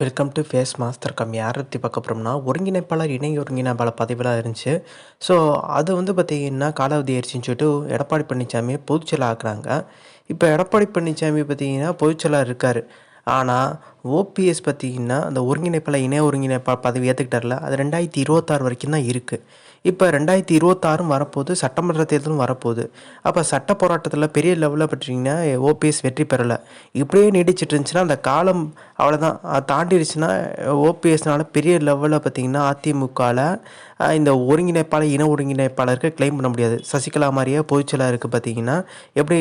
Welcome to face master come யாரை பற்றி பார்க்க போகிறோம்னா ஒருங்கிணைப்பாளர் இணை ஒருங்கிணைப்பாளர் பதவியெலாம் இருந்துச்சு. ஸோ அது வந்து பார்த்திங்கன்னா காலாவதி ஆயிடுச்சுன்னு சொல்லிட்டு எடப்பாடி பழனிசாமியை பொதுச்செயலாக ஆக்குறாங்க. இப்போ எடப்பாடி பழனிசாமி பார்த்திங்கன்னா பொதுச்செயலாக இருக்கார். ஆனால் ஓபிஎஸ் பார்த்திங்கன்னா அந்த ஒருங்கிணைப்பில் இணை ஒருங்கிணைப்பாளர் பதவி ஏற்றுக்கிட்டார்ல அது ரெண்டாயிரத்தி இருபத்தாறு வரைக்கும் தான் இருக்குது இப்போ ரெண்டாயிரத்தி இருபத்தாறும் வரப்போகுது சட்டமன்ற தேர்தலும் வரப்போகுது. அப்போ சட்ட போராட்டத்தில் பெரிய லெவலில் பார்த்தீங்கன்னா ஓபிஎஸ் வெற்றி பெறலை. இப்படியே நீடிச்சிட்டு இருந்துச்சுன்னா அந்த காலம் அவ்வளோதான் தாண்டிடுச்சுன்னா ஓபிஎஸ்னால பெரிய லெவலில் பார்த்திங்கன்னா அதிமுகவில் இந்த ஒருங்கிணைப்பாளர் இன ஒருங்கிணைப்பாளருக்கு கிளைம் பண்ண முடியாது. சசிகலா மாதிரியே பொதுச்செயலாளருக்கு பார்த்தீங்கன்னா எப்படி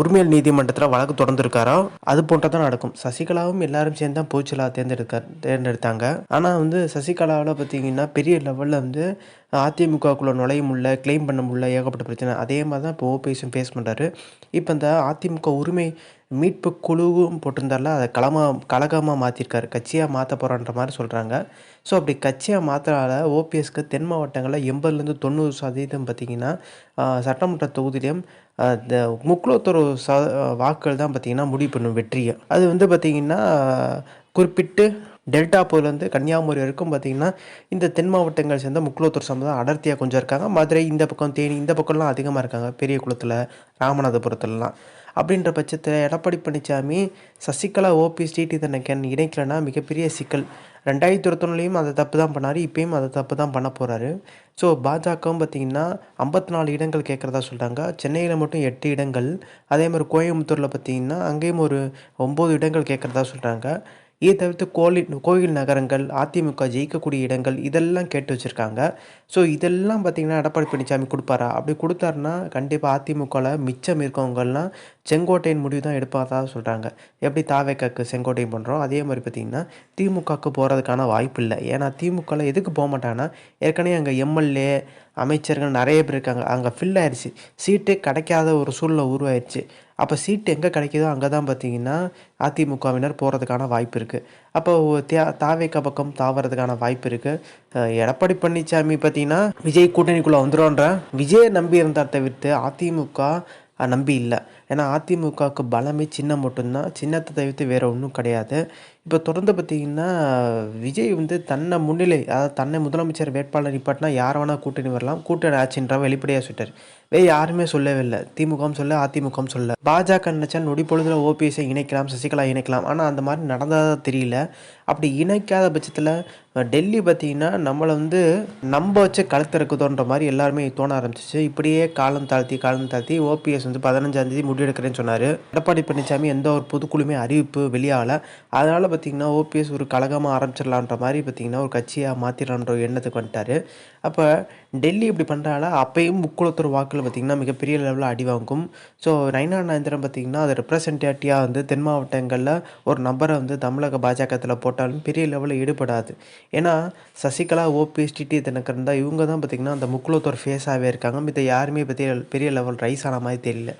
உரிமையல் நீதிமன்றத்தில் வழக்கு தொடர்ந்துருக்காரோ அது போன்றதான் நடக்கும். சசிகலாவும் எல்லாரும் சேர்ந்து தான் பொதுச்செயலாளர் தேர்ந்தெடுக்க தேர்ந்தெடுத்தாங்க. ஆனால் வந்து சசிகலாவில் பார்த்தீங்கன்னா பெரிய லெவலில் வந்து அதிமுகக்குள்ளே நுழைய முடியல கிளைம் பண்ண முடியல ஏகப்பட்ட பிரச்சனை. அதே மாதிரி தான் இப்போ ஓபிஎஸும் ஃபேஸ் பண்ணுறாரு இப்போ இந்த அதிமுக உரிமை மீட்பு குழுவும் போட்டிருந்தால அதை களமாக கழகமாக மாற்றிருக்காரு கட்சியாக மாற்ற போகிறான்ற மாதிரி சொல்கிறாங்க ஸோ அப்படி கட்சியாக மாற்றுறால ஓபிஎஸ்க்கு தென் மாவட்டங்களில் எண்பதுலேருந்து தொண்ணூறு சதவீதம் பார்த்திங்கன்னா சட்டமன்ற தொகுதியிலையும் இந்த முக்குளத்தொரு ச வாக்குகள் தான் பார்த்திங்கன்னா முடிவு பண்ணும் வெற்றியை. அது வந்து பார்த்திங்கன்னா குறிப்பிட்டு டெல்டா போலேருந்து கன்னியாகுமரி வரைக்கும் பார்த்திங்கன்னா இந்த தென் மாவட்டங்கள் சேர்ந்த முக்குளத்தூர் சமுதாயம் அடர்த்தியாக கொஞ்சம் இருக்காங்க. மதுரை இந்த பக்கம் தேனி இந்த பக்கம்லாம் அதிகமாக இருக்காங்க. பெரிய குளத்தில் ராமநாதபுரத்துலலாம். அப்படின்ற பட்சத்தில் எடப்பாடி பழனிசாமி சசிகலா ஓபிஎஸ் டிடி தனக்கன் இணைக்கலைன்னா மிகப்பெரிய சிக்கல். ரெண்டாயிரத்தி இருபத்தொன்னுலேயும் அதை தப்பு தான் பண்ணார். இப்போயும் அதை தப்பு தான் பண்ண போகிறாரு ஸோ பாஜகவும் பார்த்திங்கன்னா ஐம்பத்தி நாலு இடங்கள் கேட்குறதா சொல்கிறாங்க சென்னையில் மட்டும் எட்டு இடங்கள். அதே மாதிரி கோயம்புத்தூரில் பார்த்திங்கன்னா அங்கேயும் ஒரு ஒம்பது இடங்கள் கேட்குறதா சொல்கிறாங்க இதை தவிர்த்து கோயில் கோயில் நகரங்கள் அதிமுக ஜெயிக்கக்கூடிய இடங்கள் இதெல்லாம் கேட்டு வச்சுருக்காங்க. ஸோ இதெல்லாம் பார்த்திங்கன்னா எடப்பாடி பழனிசாமி கொடுப்பாரா? அப்படி கொடுத்தாருன்னா கண்டிப்பாக அதிமுகவில் மிச்சம் இருக்கவங்கள்லாம் செங்கோட்டையின் முடிவு தான் எடுப்பாதா சொல்கிறாங்க எப்படி தாவேக்காக்கு செங்கோட்டையும் பண்ணுறோம் அதே மாதிரி பார்த்திங்கன்னா திமுகவுக்கு போகிறதுக்கான வாய்ப்பு இல்லை. ஏன்னா திமுகவில் எதுக்கு போக மாட்டாங்கன்னா ஏற்கனவே அங்கே எம்எல்ஏ அமைச்சர்கள் நிறைய பேர் இருக்காங்க. அங்கே ஃபில் ஆயிடுச்சு சீட்டே கிடைக்காத ஒரு சூழ்நிலை உருவாயிடுச்சு அப்போ சீட்டு எங்கே கிடைக்குதோ அங்கே தான் பார்த்தீங்கன்னா அதிமுகவினர் போகிறதுக்கான வாய்ப்பு இருக்குது அப்போ தியா தாவேக்கா பக்கம் தாவறதுக்கான வாய்ப்பு இருக்குது எடப்பாடி பழனிசாமி பார்த்தீங்கன்னா விஜய் கூட்டணிக்குள்ளே வந்துடும்ன்ற விஜயை நம்பி இருந்தார் தவிர்த்து அதிமுக நம்பி இல்லை. ஏன்னா அதிமுகவுக்கு பலமே சின்னம் மட்டும்தான். சின்னத்தை தவிர்த்து வேறு ஒன்றும் கிடையாது. இப்போ தொடர்ந்து பார்த்திங்கன்னா விஜய் வந்து தன்னை முன்னிலை அதாவது தன்னை முதலமைச்சர் வேட்பாளர் நிப்பாட்டினா யார் வேணால் கூட்டணி வரலாம். கூட்டணி ஆச்சுன்ற வெளிப்படையாக சொல்லிட்டார். வே யாருமே சொல்லவே இல்லை திமுகவும் சொல்ல அதிமுகவும் சொல்ல. பாஜக நினச்சா நொடி பொழுதுல ஓபிஎஸ்ஸை இணைக்கலாம் சசிகலா இணைக்கலாம். ஆனால் அந்த மாதிரி நடந்ததாக தெரியல. அப்படி இணைக்காத பட்சத்தில் டெல்லி பார்த்திங்கன்னா நம்மளை வந்து நம்ப வச்சு இருக்குதோன்ற மாதிரி எல்லாருமே தோண ஆரம்பிச்சிச்சு. இப்படியே காலம் தாழ்த்தி காலம் தாழ்த்தி ஓபிஎஸ் வந்து பதினஞ்சாந்தேதி முடிவெடுக்கிறேன்னு சொன்னார். எடப்பாடி பழனிசாமி எந்த ஒரு பொதுக்குழுமே அறிவிப்பு வெளியாகலை. அதனால் பார்த்திங்கன்னா ஓபிஎஸ் ஒரு கழகமாக ஆரம்பிச்சிடலான்ற மாதிரி பார்த்திங்கன்னா ஒரு கட்சியாக மாற்றிடலான்ற எண்ணத்துக்கு வந்துட்டார். அப்போ டெல்லி இப்படி பண்ணுறால அப்பையும் முக்குளத்தூர் வாக்கில் பார்த்திங்கன்னா மிகப்பெரிய லெவலில் அடி வாங்கும். ஸோ நைனா நாயந்திரம் பார்த்திங்கன்னா அது ரெப்ரசன்டேட்டிவாக வந்து தென் மாவட்டங்களில் ஒரு நபரை வந்து தமிழக பாஜகத்தில் போட்டாலும் பெரிய லெவலில் ஈடுபடாது. ஏன்னா சசிகலா ஓபிஎஸ் டிடி தினகரன் தான் இவங்க தான் பார்த்திங்கன்னா அந்த முக்குளத்தூர் ஃபேஸாகவே இருக்காங்க. மித்த யாருமே பற்றி பெரிய லெவல் ரைஸ் ஆன மாதிரி தெரியல.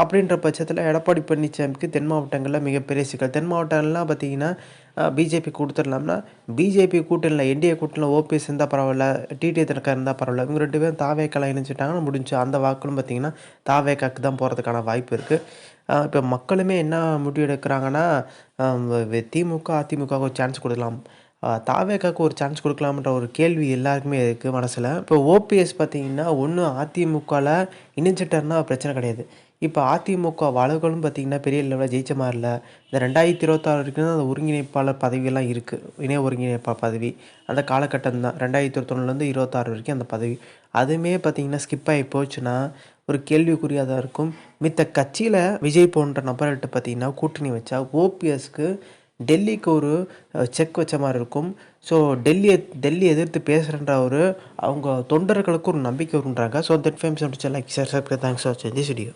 அப்படின்ற பட்சத்தில் எடப்பாடி பழனிசாமிக்கு தென் மாவட்டங்களில் மிகப்பெரிய சிக்கல். தென் மாவட்டங்கள்லாம் பார்த்திங்கன்னா பிஜேபி கொடுத்துடலாம்னா பிஜேபி கூட்டணியில் என்டிஏ கூட்டணியில் ஓபிஎஸ் இருந்தால் பரவாயில்ல டிடிஏ தினக்கர் இருந்தால் பரவாயில்ல இவங்க ரெண்டு பேரும் தாவேக்கால இணைஞ்சிட்டாங்கன்னா முடிஞ்சு அந்த வாக்குகளும் பார்த்திங்கன்னா தாவேக்காக்கு தான் போகிறதுக்கான வாய்ப்பு இருக்குது இப்போ மக்களுமே என்ன முடிவு எடுக்கிறாங்கன்னா திமுக அதிமுகவுக்கு ஒரு சான்ஸ் கொடுக்கலாம். தாவேக்காக்கு ஒரு சான்ஸ் கொடுக்கலாம்ன்ற ஒரு கேள்வி எல்லாருக்குமே இருக்குது மனசில். இப்போ ஓபிஎஸ் பார்த்திங்கன்னா ஒன்று அதிமுகவில் இணைஞ்சிட்டாருன்னா பிரச்சனை கிடையாது. இப்போ அதிமுக வளர்களும் பார்த்திங்கன்னா பெரிய லெவலில் ஜெயிச்ச மாதிரி இல்லை. இந்த ரெண்டாயிரத்தி இருபத்தாறு வரைக்கும் தான் அந்த ஒருங்கிணைப்பாளர் பதவியெல்லாம் இருக்குது இணை ஒருங்கிணைப்பாளர் பதவி. அந்த காலகட்டம் தான். ரெண்டாயிரத்தி இருபத்தொன்னுலேருந்து இருபத்தாறு வரைக்கும் அந்த பதவி. அதுவுமே பார்த்திங்கன்னா ஸ்கிப் ஆகி போச்சுன்னா ஒரு கேள்விக்குறியாக தான் இருக்கும். மித்த கட்சியில் விஜய் போன்ற நபர்கிட்ட பார்த்திங்கன்னா கூட்டணி வச்சா ஓபிஎஸ்க்கு டெல்லிக்கு ஒரு செக் வச்ச மாதிரி இருக்கும். ஸோ டெல்லியை டெல்லி எதிர்த்து பேசுகிறன்ற ஒரு அவங்க தொண்டர்களுக்கு ஒரு நம்பிக்கை வருன்றாங்க so that fames like sir sir thanks for this video